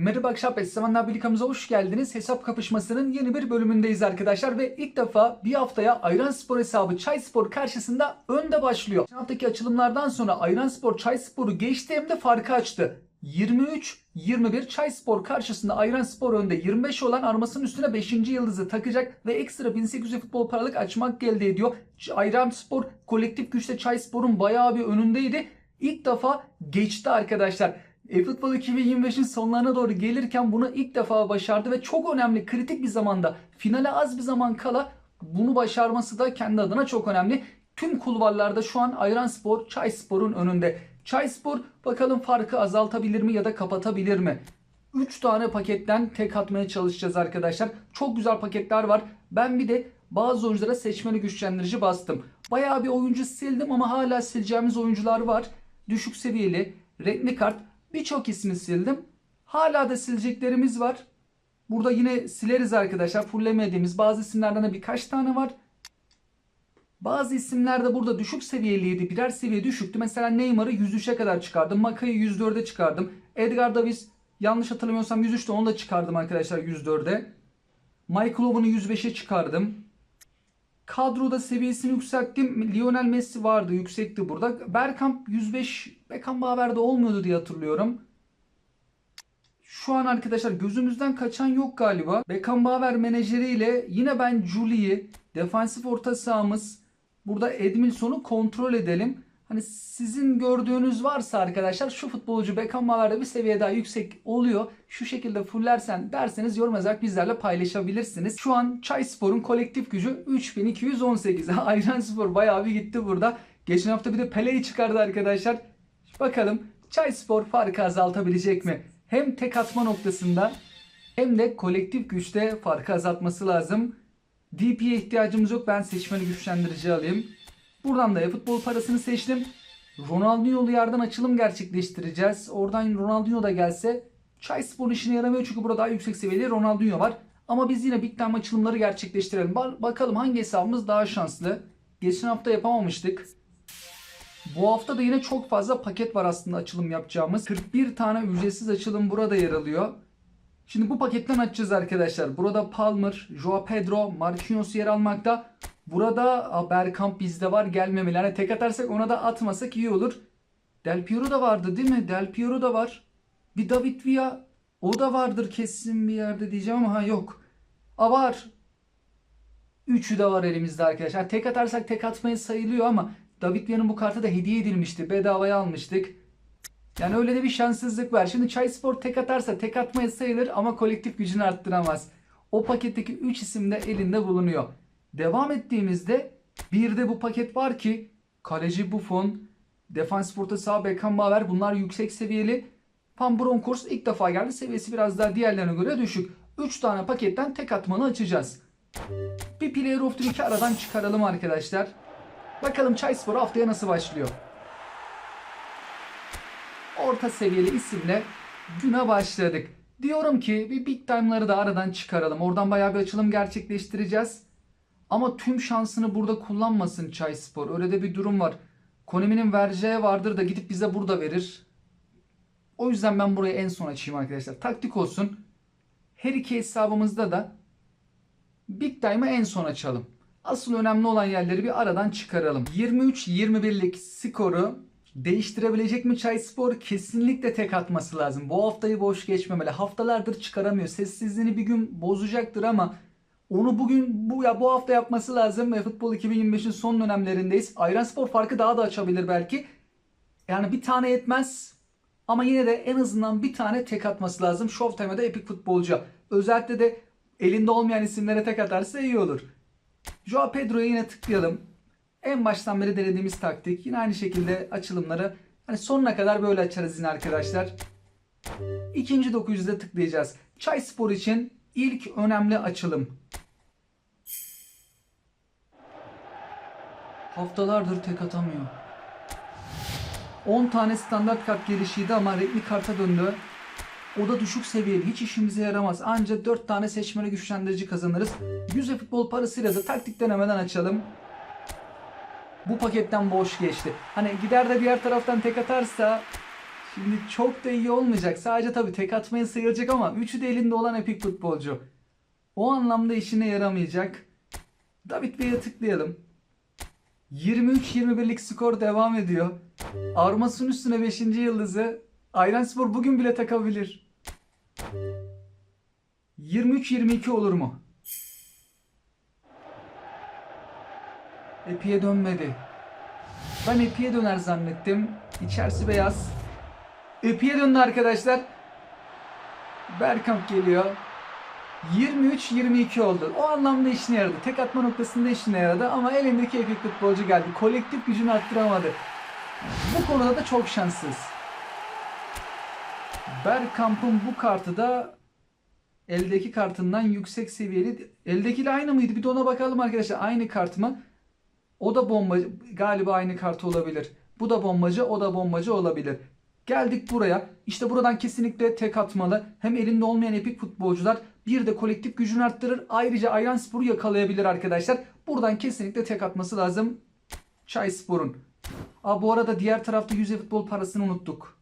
Merhaba Akşap Essemanlar Birlikamıza hoş geldiniz. Hesap kapışmasının yeni bir bölümündeyiz arkadaşlar. Ve ilk defa bir haftaya Ayran Spor hesabı Çay Spor karşısında önde başlıyor. Geçen haftaki açılımlardan sonra Ayran Spor Çay Spor'u geçti hem de farkı açtı. 23-21 Çay Spor karşısında Ayran Spor önde 25 olan armasının üstüne 5. yıldızı takacak ve ekstra 1800 futbol paralık açmak elde ediyor. Ayran Spor kolektif güçte Çay Spor'un bayağı bir önündeydi. İlk defa geçti arkadaşlar. E-Futbol 2025'in sonlarına doğru gelirken bunu ilk defa başardı ve çok önemli kritik bir zamanda finale az bir zaman kala bunu başarması da kendi adına çok önemli. Tüm kulvarlarda şu an Ayranspor Çayspor'un önünde. Çayspor bakalım farkı azaltabilir mi ya da kapatabilir mi? 3 tane paketten tek atmaya çalışacağız arkadaşlar. Çok güzel paketler var. Ben bir de bazı oyunculara seçmeli güçlendirici bastım. Bayağı bir oyuncu sildim ama hala sileceğimiz oyuncular var. Düşük seviyeli, renkli kart birçok ismi sildim. Hala da sileceklerimiz var. Burada yine sileriz arkadaşlar. Fullemediğimiz bazı isimlerden de birkaç tane var. Bazı isimler de burada düşük seviyeliydi. Birer seviye düşüktü. Mesela Neymar'ı 103'e kadar çıkardım. Maka'yı 104'e çıkardım. Edgar Davis yanlış hatırlamıyorsam 103'te onu da çıkardım arkadaşlar 104'e. Michael Owen'ı 105'e çıkardım. Kadroda seviyesini yükselttim. Lionel Messi vardı yüksekti burada. Bergkamp 105 Beckenbauer'de olmuyordu diye hatırlıyorum. Şu an arkadaşlar gözümüzden kaçan yok galiba. Beckenbauer menajeriyle yine ben Julie'yi defansif orta sahamız burada Edmilson'u kontrol edelim. Hani sizin gördüğünüz varsa arkadaşlar şu futbolcu Beckenbauer'da bir seviye daha yüksek oluyor. Şu şekilde fullersen derseniz yorum yazarak bizlerle paylaşabilirsiniz. Şu an Çayspor'un kolektif gücü 3218. Ayran Spor bayağı bir gitti burada. Geçen hafta bir de Pele'yi çıkardı arkadaşlar. Bakalım Çayspor farkı azaltabilecek mi? Hem tek atma noktasında hem de kolektif güçte farkı azaltması lazım. DP'ye ihtiyacımız yok. Ben seçmeli güçlendirici alayım. Buradan da futbol parasını seçtim. Ronaldinho'lu yerden açılım gerçekleştireceğiz. Oradan Ronaldinho da gelse Çay Spor işine yaramıyor çünkü burada daha yüksek seviyede Ronaldinho var. Ama biz yine Big Time açılımları gerçekleştirelim. Ba- bakalım hangi hesabımız daha şanslı. Geçen hafta yapamamıştık. Bu hafta da yine çok fazla paket var aslında açılım yapacağımız. 41 tane ücretsiz açılım burada yer alıyor. Şimdi bu paketten açacağız arkadaşlar. Burada Palmer, Joao Pedro, Marquinhos yer almakta. Burada Bergkamp bizde var gelmemeli. Hani tek atarsak ona da atmasak iyi olur. Del Piero da vardı değil mi? Del Piero da var. Bir David Villa o da vardır kesin bir yerde diyeceğim ama ha yok. A var. Üçü de var elimizde arkadaşlar. Tek atarsak tek atmayı sayılıyor ama David Villa'nın bu kartı da hediye edilmişti. Bedavaya almıştık. Yani öyle de bir şanssızlık var. Şimdi Çay Spor tek atarsa tek atmaya sayılır ama kolektif gücünü arttıramaz. O paketteki 3 isim de elinde bulunuyor. Devam ettiğimizde bir de bu paket var ki kaleci Buffon, defans orta saha Beckenbauer bunlar yüksek seviyeli. Van Bronckhorst ilk defa geldi. Seviyesi biraz daha diğerlerine göre düşük. 3 tane paketten tek atmanı açacağız. Bir Player of the aradan çıkaralım arkadaşlar. Bakalım Çay Spor haftaya nasıl başlıyor. Orta seviyeli isimle güne başladık. Diyorum ki bir Big Time'ları da aradan çıkaralım. Oradan bayağı bir açılım gerçekleştireceğiz. Ama tüm şansını burada kullanmasın Çay Spor. Öyle de bir durum var. Konemi'nin vereceği vardır da gidip bize burada verir. O yüzden ben burayı en son açayım arkadaşlar. Taktik olsun. Her iki hesabımızda da Big Time'ı en son açalım. Asıl önemli olan yerleri bir aradan çıkaralım. 23-21'lik skoru değiştirebilecek mi Çay Spor? Kesinlikle tek atması lazım. Bu haftayı boş geçmemeli. Haftalardır çıkaramıyor. Sessizliğini bir gün bozacaktır ama onu bugün bu ya bu hafta yapması lazım. Ve Futbol 2025'in son dönemlerindeyiz. Ayranspor farkı daha da açabilir belki. Yani bir tane yetmez. Ama yine de en azından bir tane tek atması lazım. Showtime'da epik futbolcu. Özellikle de elinde olmayan isimlere tek atarsa iyi olur. Joao Pedro'ya yine tıklayalım. En baştan beri denediğimiz taktik. Yine aynı şekilde açılımları hani sonuna kadar böyle açarız yine arkadaşlar. İkinci 900'de tıklayacağız. Çay Spor için ilk önemli açılım. Haftalardır tek atamıyor. 10 tane standart kart gelişiydi ama renkli karta döndü. O da düşük seviyeli. Hiç işimize yaramaz. Anca 4 tane seçmeli güçlendirici kazanırız. 100 futbol parasıyla da taktik denemeden açalım. Bu paketten boş geçti. Hani gider de diğer taraftan tek atarsa Şimdi çok da iyi olmayacak. Sadece tabii tek atmaya sayılacak ama üçü de elinde olan epik futbolcu. O anlamda işine yaramayacak. David Bey'e tıklayalım. 23-21'lik skor devam ediyor. Armas'ın üstüne 5. yıldızı Ayranspor bugün bile takabilir. 23-22 olur mu? Epi'ye dönmedi. Ben Epi'ye döner zannettim. İçerisi beyaz. Epi'ye döndü arkadaşlar. Bergkamp geliyor. 23-22 oldu. O anlamda işine yaradı. Tek atma noktasında işine yaradı ama elindeki epik futbolcu geldi. Kolektif gücünü arttıramadı. Bu konuda da çok şanssız. Bergkamp'ın bu kartı da eldeki kartından yüksek seviyeli. Eldekiyle aynı mıydı? Bir de ona bakalım arkadaşlar. Aynı kart mı? O da bombacı. Galiba aynı kart olabilir. Bu da bombacı, o da bombacı olabilir. Geldik buraya. İşte buradan kesinlikle tek atmalı. Hem elinde olmayan epik futbolcular bir de kolektif gücünü arttırır. Ayrıca Ayranspor'u yakalayabilir arkadaşlar. Buradan kesinlikle tek atması lazım. Çayspor'un. Aa, bu arada diğer tarafta yüze futbol parasını unuttuk.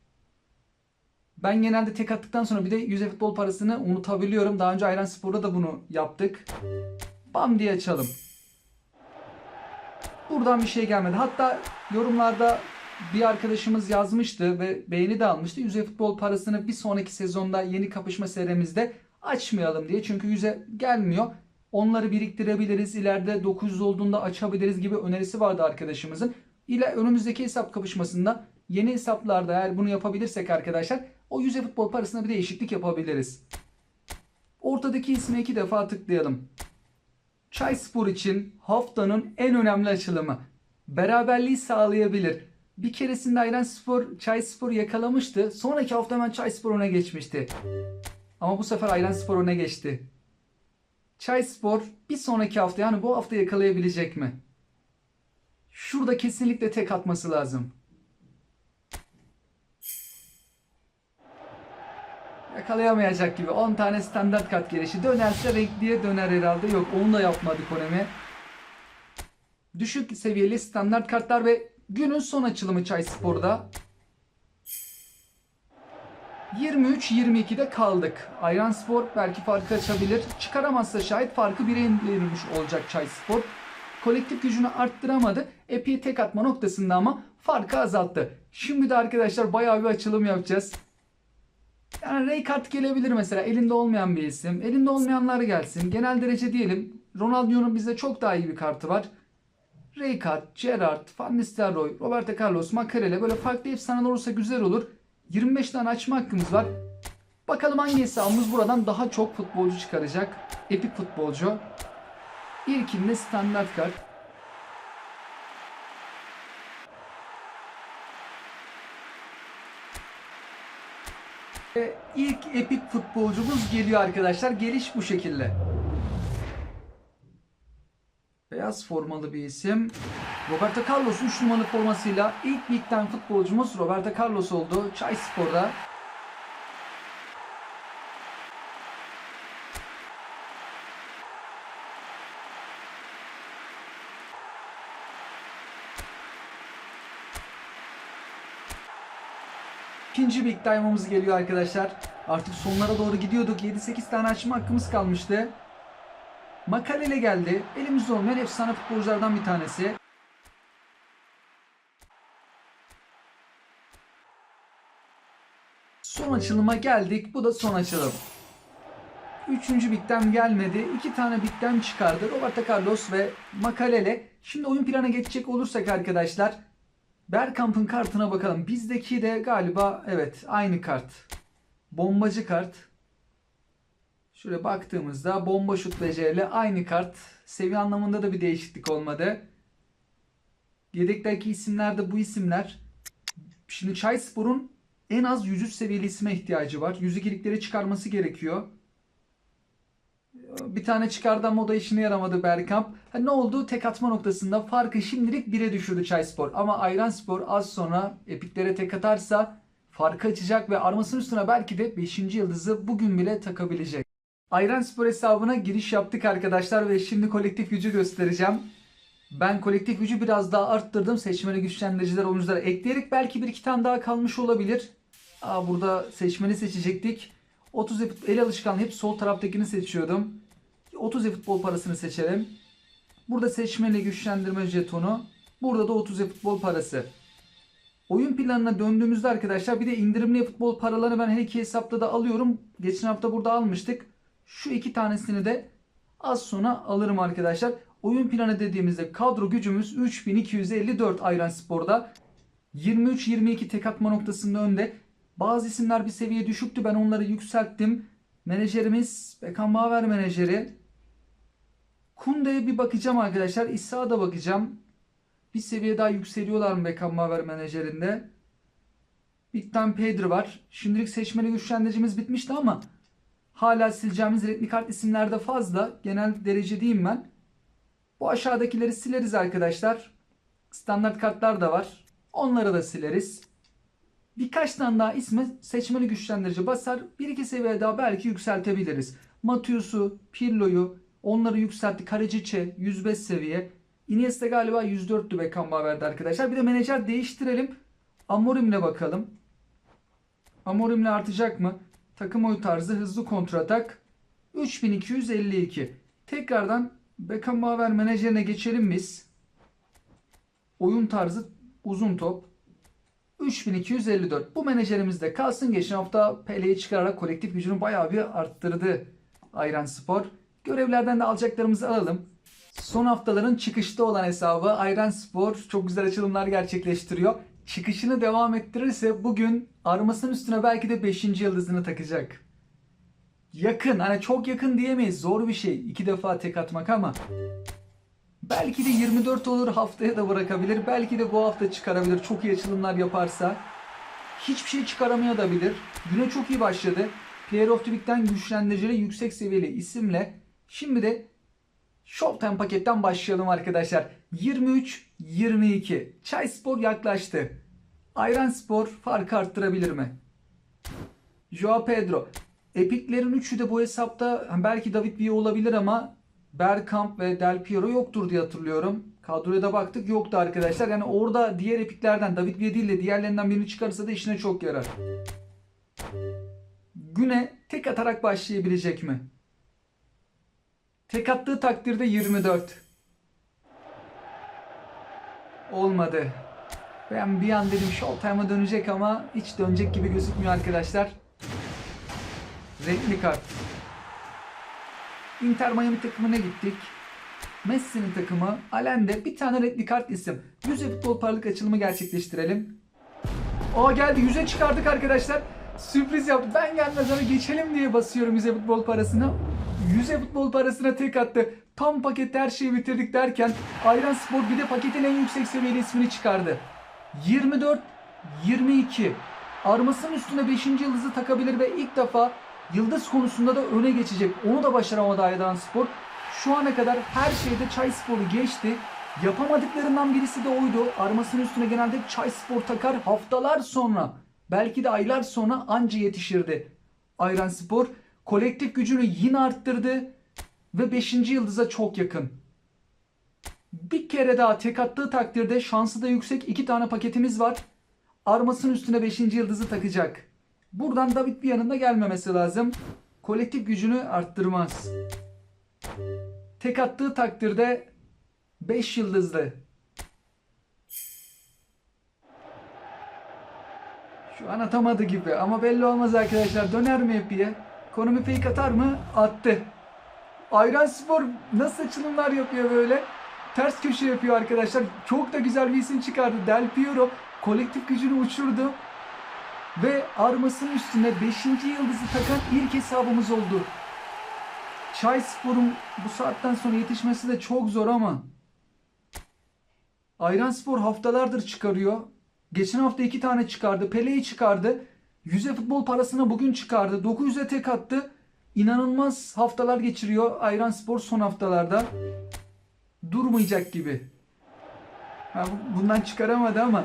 Ben genelde tek attıktan sonra bir de yüze futbol parasını unutabiliyorum. Daha önce Ayranspor'da da bunu yaptık. Bam diye açalım. Buradan bir şey gelmedi. Hatta yorumlarda bir arkadaşımız yazmıştı ve beğeni de almıştı. Yüze futbol parasını bir sonraki sezonda yeni kapışma serimizde açmayalım diye. Çünkü yüze gelmiyor. Onları biriktirebiliriz. İleride 900 olduğunda açabiliriz gibi önerisi vardı arkadaşımızın. İle önümüzdeki hesap kapışmasında yeni hesaplarda eğer bunu yapabilirsek arkadaşlar o yüze futbol parasına bir değişiklik yapabiliriz. Ortadaki isme iki defa tıklayalım. Çayspor için haftanın en önemli açılımı. Beraberliği sağlayabilir. Bir keresinde Ayranspor Çayspor yakalamıştı. Sonraki hafta hemen Çayspor öne geçmişti. Ama bu sefer Ayranspor öne geçti. Çayspor bir sonraki hafta yani bu hafta yakalayabilecek mi? Şurada kesinlikle tek atması lazım. Yakalayamayacak gibi. 10 tane standart kat gelişi. Dönerse renkliye döner herhalde. Yok onu da yapmadı Konemi. Düşük seviyeli standart kartlar ve günün son açılımı Çay Spor'da. 23-22'de kaldık. Ayran Spor belki farkı açabilir. Çıkaramazsa şayet farkı 1'e indirmiş olacak Çay Spor. Kolektif gücünü arttıramadı. Epi'ye tek atma noktasında ama farkı azalttı. Şimdi de arkadaşlar bayağı bir açılım yapacağız. Yani Ray kart gelebilir mesela elinde olmayan bir isim. Elinde olmayanlar gelsin. Genel derece diyelim. Ronaldinho'nun bizde çok daha iyi bir kartı var. Ray kart, Gerrard, Van Nistelrooy, Roberto Carlos, Makarele böyle farklı efsaneler olursa güzel olur. 25 tane açma hakkımız var. Bakalım hangi hesabımız buradan daha çok futbolcu çıkaracak. Epik futbolcu. İlkinde standart kart. Ve ilk epik futbolcumuz geliyor arkadaşlar. Geliş bu şekilde. Beyaz formalı bir isim. Roberto Carlos 3 numaralı formasıyla ilk ligden futbolcumuz Roberto Carlos oldu. Çay Spor'da. İkinci Big Time'ımız geliyor arkadaşlar. Artık sonlara doğru gidiyorduk. 7-8 tane açma hakkımız kalmıştı. Makalele geldi. Elimizde olmayan efsane futbolculardan bir tanesi. Son açılıma geldik. Bu da son açılım. Üçüncü Big'den gelmedi. İki tane Big'den çıkardı. Roberto Carlos ve Makalele. Şimdi oyun plana geçecek olursak arkadaşlar. Bergkamp'ın kartına bakalım. Bizdeki de galiba evet aynı kart. Bombacı kart. Şöyle baktığımızda bomba şut beceriyle aynı kart. Seviye anlamında da bir değişiklik olmadı. Yedekteki isimler de bu isimler. Şimdi Çayspor'un en az 103 seviyeli isme ihtiyacı var. 102'likleri çıkarması gerekiyor. Bir tane çıkardı ama o da işine yaramadı Bergkamp. Ha, ne oldu? Tek atma noktasında farkı şimdilik 1'e düşürdü Çayspor. Ama Ayranspor az sonra epiklere tek atarsa farkı açacak ve armasının üstüne belki de 5. yıldızı bugün bile takabilecek. Ayranspor hesabına giriş yaptık arkadaşlar ve şimdi kolektif gücü göstereceğim. Ben kolektif gücü biraz daha arttırdım. Seçmeli güçlendiriciler oyunculara ekleyerek belki bir iki tane daha kalmış olabilir. Aa, burada seçmeni seçecektik. 30 e- el alışkanlığı hep sol taraftakini seçiyordum. 30 e futbol parasını seçelim. Burada seçmeli güçlendirme jetonu. Burada da 30 e futbol parası. Oyun planına döndüğümüzde arkadaşlar bir de indirimli futbol paralarını ben her iki hesapta da alıyorum. Geçen hafta burada almıştık. Şu iki tanesini de az sonra alırım arkadaşlar. Oyun planı dediğimizde kadro gücümüz 3254 Ayran Spor'da. 23-22 tek atma noktasında önde. Bazı isimler bir seviye düşüktü. Ben onları yükselttim. Menajerimiz Bekan Bağver menajeri. Kunde'ye bir bakacağım arkadaşlar. İsa'ya da bakacağım. Bir seviye daha yükseliyorlar mı Beckham Maver menajerinde? Bigtan Pedro var. Şimdilik seçmeli güçlendiricimiz bitmişti ama hala sileceğimiz renkli kart isimlerde fazla. Genel derece diyeyim ben. Bu aşağıdakileri sileriz arkadaşlar. Standart kartlar da var. Onları da sileriz. Birkaç tane daha isme seçmeli güçlendirici basar. Bir iki seviye daha belki yükseltebiliriz. Matius'u, Pirlo'yu onları yükseltti. Kareciç'e 105 seviye. Iniesta galiba 104'tü Beckenbauer'de arkadaşlar. Bir de menajer değiştirelim. Amorim'le bakalım. Amorim'le artacak mı? Takım oyu tarzı hızlı kontratak. 3252. Tekrardan Beckenbauer menajerine geçelim biz. Oyun tarzı uzun top. 3254. Bu menajerimizde kalsın. Geçen hafta Pele'yi çıkararak kolektif gücünü bayağı bir arttırdı Ayran Spor. Görevlerden de alacaklarımızı alalım. Son haftaların çıkışta olan hesabı Ayran Spor çok güzel açılımlar gerçekleştiriyor. Çıkışını devam ettirirse bugün armasının üstüne belki de 5. yıldızını takacak. Yakın hani çok yakın diyemeyiz zor bir şey iki defa tek atmak ama belki de 24 olur haftaya da bırakabilir. Belki de bu hafta çıkarabilir çok iyi açılımlar yaparsa. Hiçbir şey çıkaramayabilir. Güne çok iyi başladı. Player of the Week'ten güçlendiricili yüksek seviyeli isimle şimdi de Showtime paketten başlayalım arkadaşlar. 23-22. Çay Spor yaklaştı. Ayran Spor farkı arttırabilir mi? Joao Pedro. Epiklerin üçü de bu hesapta belki David Villa olabilir ama Bergkamp ve Del Piero yoktur diye hatırlıyorum. Kadroya da baktık yoktu arkadaşlar. Yani orada diğer epiklerden David Villa değil de diğerlerinden birini çıkarsa da işine çok yarar. Güne tek atarak başlayabilecek mi? Tek attığı takdirde 24. Olmadı. Ben bir an dedim Showtime'a dönecek ama hiç dönecek gibi gözükmüyor arkadaşlar. Renkli kart. Inter Miami takımına gittik. Messi'nin takımı. Alen'de bir tane renkli kart isim. 100 futbol paralık açılımı gerçekleştirelim. Aa geldi 100'e çıkardık arkadaşlar. Sürpriz yaptı. Ben gelmez ama geçelim diye basıyorum 100 futbol parasını. 100 futbol parasına tek attı. Tam pakette her şeyi bitirdik derken Ayran Spor bir de paketin en yüksek seviyeli ismini çıkardı. 24 22. Armasının üstüne 5. yıldızı takabilir ve ilk defa yıldız konusunda da öne geçecek. Onu da başaramadı Ayran Spor. Şu ana kadar her şeyde Çay Spor'u geçti. Yapamadıklarından birisi de oydu. Armasının üstüne genelde Çay Spor takar haftalar sonra belki de aylar sonra anca yetişirdi. Ayran Spor kolektif gücünü yine arttırdı ve 5. yıldıza çok yakın. Bir kere daha tek attığı takdirde şansı da yüksek. iki tane paketimiz var. Armasının üstüne 5. yıldızı takacak. Buradan David bir yanında gelmemesi lazım. Kolektif gücünü arttırmaz. Tek attığı takdirde 5 yıldızlı. Şu an atamadı gibi ama belli olmaz arkadaşlar. Döner mi Epi'ye? Konumi fake atar mı? Attı. Ayran Spor nasıl açılımlar yapıyor böyle? Ters köşe yapıyor arkadaşlar. Çok da güzel bir isim çıkardı. Del Piero kolektif gücünü uçurdu. Ve armasının üstüne 5. yıldızı takan ilk hesabımız oldu. Çay Spor'un bu saatten sonra yetişmesi de çok zor ama Ayran Spor haftalardır çıkarıyor. Geçen hafta iki tane çıkardı. Pele'yi çıkardı. 100'e futbol parasını bugün çıkardı. 900'e tek attı. İnanılmaz haftalar geçiriyor Ayran Spor son haftalarda. Durmayacak gibi. Ha, bu- bundan çıkaramadı ama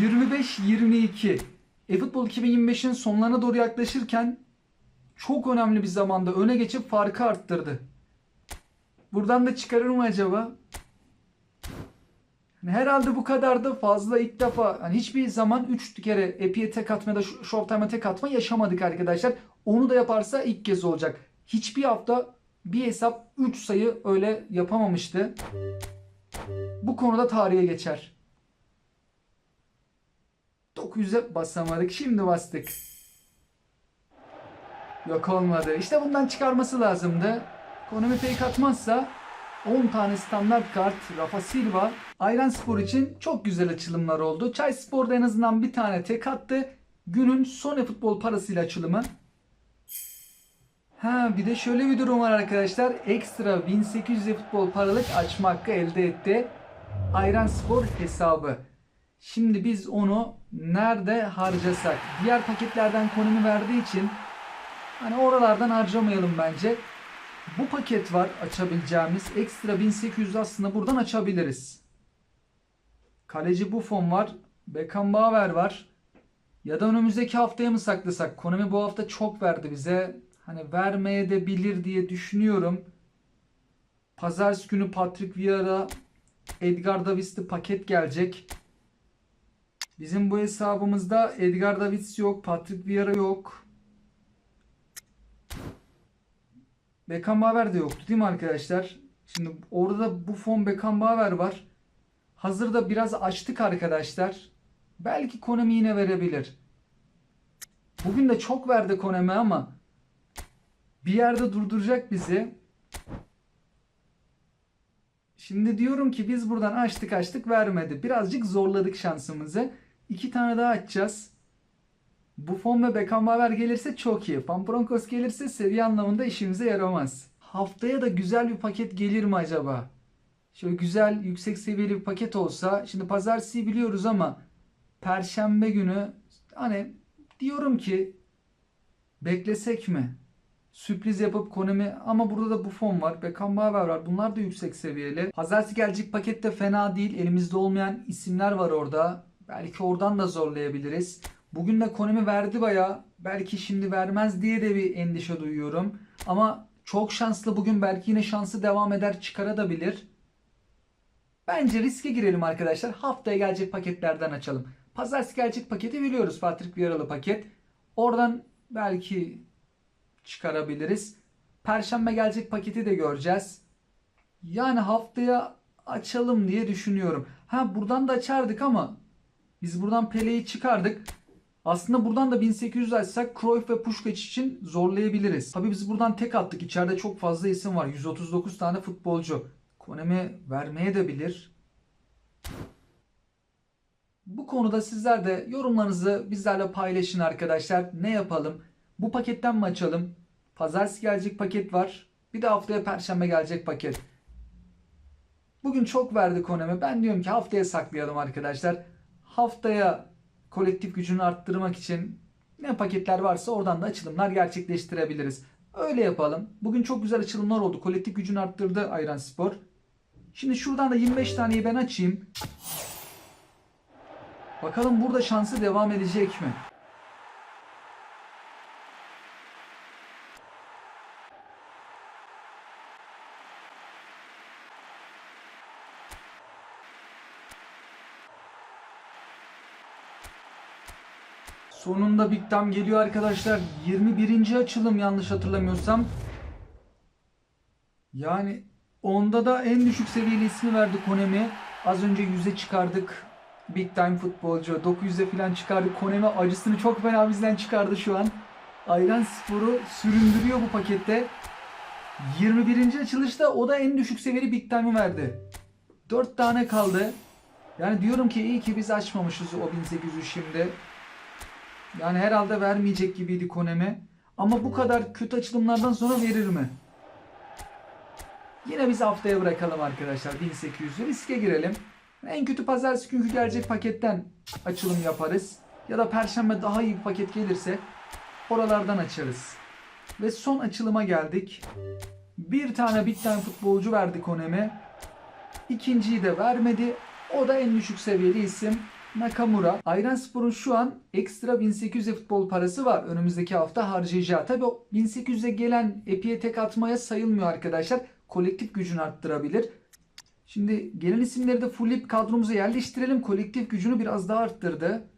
25-22 e-futbol 2025'in sonlarına doğru yaklaşırken çok önemli bir zamanda öne geçip farkı arttırdı. Buradan da çıkarır mı acaba? Hani herhalde bu kadar da fazla ilk defa hani hiçbir zaman 3 kere Epi'ye tek atma ya da Showtime'a tek atma yaşamadık arkadaşlar. Onu da yaparsa ilk kez olacak. Hiçbir hafta bir hesap 3 sayı öyle yapamamıştı. Bu konuda tarihe geçer. 900'e basamadık. Şimdi bastık. Yok olmadı. İşte bundan çıkarması lazımdı. Konami fake atmazsa 10 tane standart kart Rafa Silva Ayran Spor için çok güzel açılımlar oldu. Çay Spor'da en azından bir tane tek attı. Günün son futbol parasıyla açılımı. Ha bir de şöyle bir durum var arkadaşlar. Ekstra 1800 futbol paralık açma hakkı elde etti. Ayran Spor hesabı. Şimdi biz onu nerede harcasak? Diğer paketlerden konumi verdiği için hani oralardan harcamayalım bence. Bu paket var açabileceğimiz. Ekstra 1800 aslında buradan açabiliriz. Kaleci Buffon var. Beckenbauer var. Ya da önümüzdeki haftaya mı saklasak? Konami bu hafta çok verdi bize. Hani vermeye de bilir diye düşünüyorum. Pazartesi günü Patrick Vieira, Edgar Davids'li paket gelecek. Bizim bu hesabımızda Edgar Davids yok, Patrick Vieira yok. Beckenbauer de yoktu değil mi arkadaşlar? Şimdi orada Buffon Beckenbauer var. Hazırda biraz açtık arkadaşlar. Belki Konami yine verebilir. Bugün de çok verdi Konami ama bir yerde durduracak bizi. Şimdi diyorum ki biz buradan açtık açtık vermedi. Birazcık zorladık şansımızı. İki tane daha açacağız. Buffon ve Beckenbauer gelirse çok iyi. Pampronkos gelirse seviye anlamında işimize yaramaz. Haftaya da güzel bir paket gelir mi acaba? Şöyle güzel yüksek seviyeli bir paket olsa. Şimdi pazartesi biliyoruz ama perşembe günü hani diyorum ki beklesek mi? Sürpriz yapıp Konami ama burada da Buffon var. Beckenbauer var. Bunlar da yüksek seviyeli. Pazartesi gelecek paket de fena değil. Elimizde olmayan isimler var orada. Belki oradan da zorlayabiliriz. Bugün de Konami verdi baya. Belki şimdi vermez diye de bir endişe duyuyorum. Ama çok şanslı bugün belki yine şansı devam eder çıkarabilir. Bence riske girelim arkadaşlar. Haftaya gelecek paketlerden açalım. Pazartesi gelecek paketi biliyoruz. Patrick Vieira'lı paket. Oradan belki çıkarabiliriz. Perşembe gelecek paketi de göreceğiz. Yani haftaya açalım diye düşünüyorum. Ha buradan da açardık ama biz buradan Pele'yi çıkardık. Aslında buradan da 1800 açsak Cruyff ve Puskás için zorlayabiliriz. Tabii biz buradan tek attık. İçeride çok fazla isim var. 139 tane futbolcu. Konemi vermeye de bilir. Bu konuda sizler de yorumlarınızı bizlerle paylaşın arkadaşlar. Ne yapalım? Bu paketten mi açalım? Pazartesi gelecek paket var. Bir de haftaya perşembe gelecek paket. Bugün çok verdi Konami. Ben diyorum ki haftaya saklayalım arkadaşlar. Haftaya kolektif gücünü arttırmak için ne paketler varsa oradan da açılımlar gerçekleştirebiliriz. Öyle yapalım. Bugün çok güzel açılımlar oldu. Kolektif gücünü arttırdı Ayran Spor. Şimdi şuradan da 25 taneyi ben açayım. Bakalım burada şansı devam edecek mi? Sonunda Big Tam geliyor arkadaşlar. 21. açılım yanlış hatırlamıyorsam. Yani onda da en düşük seviyeli ismi verdi Konemi. Az önce 100'e çıkardık. Big Time futbolcu. 900'e falan çıkardık. Konemi acısını çok fena bizden çıkardı şu an. Ayran Spor'u süründürüyor bu pakette. 21. açılışta o da en düşük seviyeli Big Time'ı verdi. 4 tane kaldı. Yani diyorum ki iyi ki biz açmamışız o 1800'ü şimdi. Yani herhalde vermeyecek gibiydi Konemi. Ama bu kadar kötü açılımlardan sonra verir mi? Yine biz haftaya bırakalım arkadaşlar 1800'ü. Riske girelim. En kötü pazartesi günkü gelecek paketten açılım yaparız. Ya da perşembe daha iyi bir paket gelirse oralardan açarız. Ve son açılıma geldik. Bir tane Big Time futbolcu verdi Konemi. İkinciyi de vermedi. O da en düşük seviyeli isim Nakamura. Ayranspor'un şu an ekstra 1800 futbol parası var önümüzdeki hafta harcayacağı. Tabi o 1800'e gelen epiye tek atmaya sayılmıyor arkadaşlar. Kolektif gücünü arttırabilir. Şimdi gelen isimleri de fullleyip kadromuza yerleştirelim. Kolektif gücünü biraz daha arttırdı.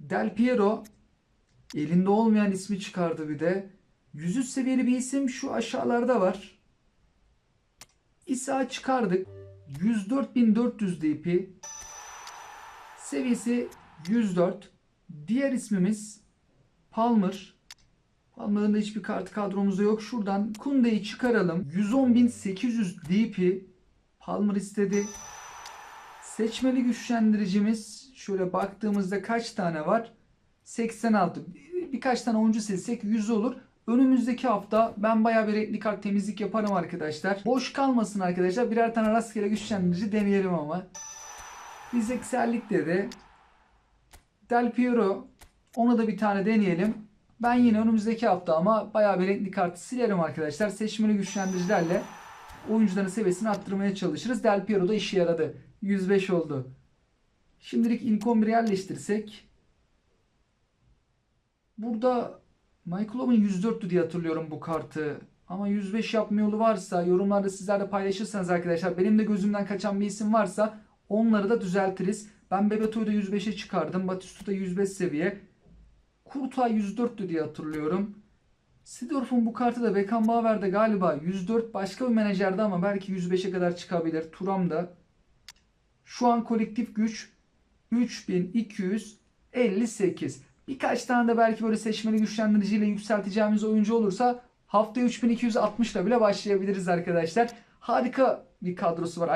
Del Piero elinde olmayan ismi çıkardı bir de. 103 seviyeli bir isim şu aşağılarda var. İsa çıkardık. 104.400 DP. Seviyesi 104. Diğer ismimiz Palmer. Palmer'ın da hiçbir kartı kadromuzda yok. Şuradan Kunde'yi çıkaralım. 110.800 DP. Palmer istedi. Seçmeli güçlendiricimiz şöyle baktığımızda kaç tane var? 86. Bir- Birkaç tane oyuncu silsek 100 olur. Önümüzdeki hafta ben bayağı bir renkli kart temizlik yaparım arkadaşlar. Boş kalmasın arkadaşlar. Birer tane rastgele güçlendirici deneyelim ama. Fiziksellik dedi. Del Piero. Ona da bir tane deneyelim. Ben yine önümüzdeki hafta ama bayağı bir renkli kartı silerim arkadaşlar. Seçmeli güçlendiricilerle oyuncuların seviyesini arttırmaya çalışırız. Del Piero da işe yaradı. 105 oldu. Şimdilik ilk 11'i yerleştirsek. Burada Michael Owen 104'tü diye hatırlıyorum bu kartı. Ama 105 yapma yolu varsa yorumlarda sizler de paylaşırsanız arkadaşlar benim de gözümden kaçan bir isim varsa onları da düzeltiriz. Ben Bebeto'yu da 105'e çıkardım. Batistuta 105 seviye. Kurtay 104'tü diye hatırlıyorum. Sidorf'un bu kartı da Beckenbauer'de galiba 104 başka bir menajerde ama belki 105'e kadar çıkabilir. Turam da. Şu an kolektif güç 3258. Birkaç tane de belki böyle seçmeli güçlendiriciyle yükselteceğimiz oyuncu olursa haftaya 3260 ile bile başlayabiliriz arkadaşlar. Harika bir kadrosu var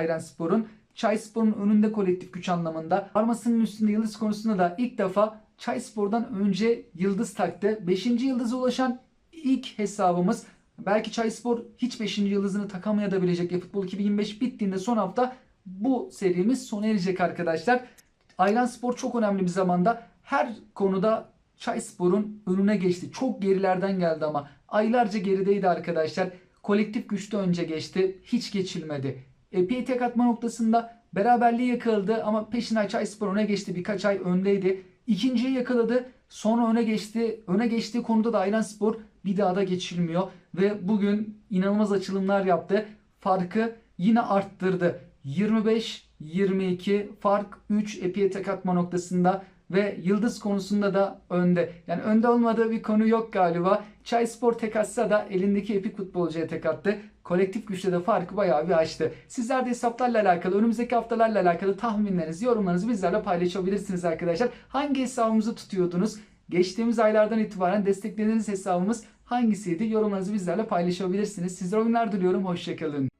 Ayranspor'un. Çayspor'un önünde kolektif güç anlamında. Armasının üstünde yıldız konusunda da ilk defa Çayspor'dan önce yıldız taktı. 5. yıldıza ulaşan ilk hesabımız. Belki Çayspor hiç 5. yıldızını takamayabilir. Ya futbol 2025 bittiğinde son hafta bu serimiz sona erecek arkadaşlar. Aylan Spor çok önemli bir zamanda her konuda Çayspor'un önüne geçti. Çok gerilerden geldi ama aylarca gerideydi arkadaşlar. Kolektif güçte önce geçti. Hiç geçilmedi. Epey tek atma noktasında beraberliği yakaladı ama peşinden Çayspor öne geçti. Birkaç ay öndeydi. İkinciyi yakaladı. Sonra öne geçti. Öne geçtiği konuda da Aylan Spor bir daha da geçilmiyor. Ve bugün inanılmaz açılımlar yaptı. Farkı yine arttırdı. 25-22 fark 3 epiye tek atma noktasında ve yıldız konusunda da önde. Yani önde olmadığı bir konu yok galiba. Çay Spor tek atsa da elindeki epik futbolcuya tek attı. Kolektif güçte de farkı bayağı bir açtı. Sizler de hesaplarla alakalı, önümüzdeki haftalarla alakalı tahminlerinizi, yorumlarınızı bizlerle paylaşabilirsiniz arkadaşlar. Hangi hesabımızı tutuyordunuz? Geçtiğimiz aylardan itibaren desteklediğiniz hesabımız hangisiydi? Yorumlarınızı bizlerle paylaşabilirsiniz. Sizlere oyunlar diliyorum. Hoşçakalın.